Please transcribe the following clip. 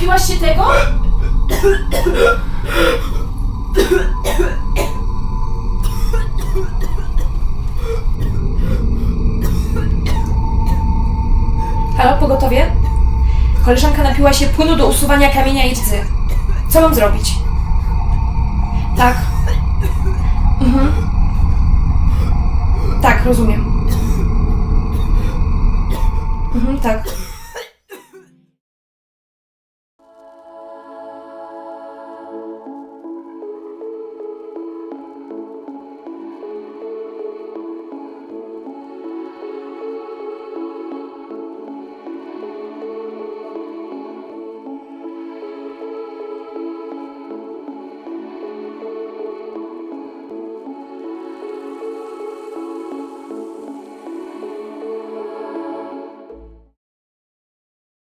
Napiłaś się tego? Halo, pogotowie? Koleżanka napiła się płynu do usuwania kamienia i rdzy. Co mam zrobić? Tak. Mhm. Tak, rozumiem. Mhm, tak.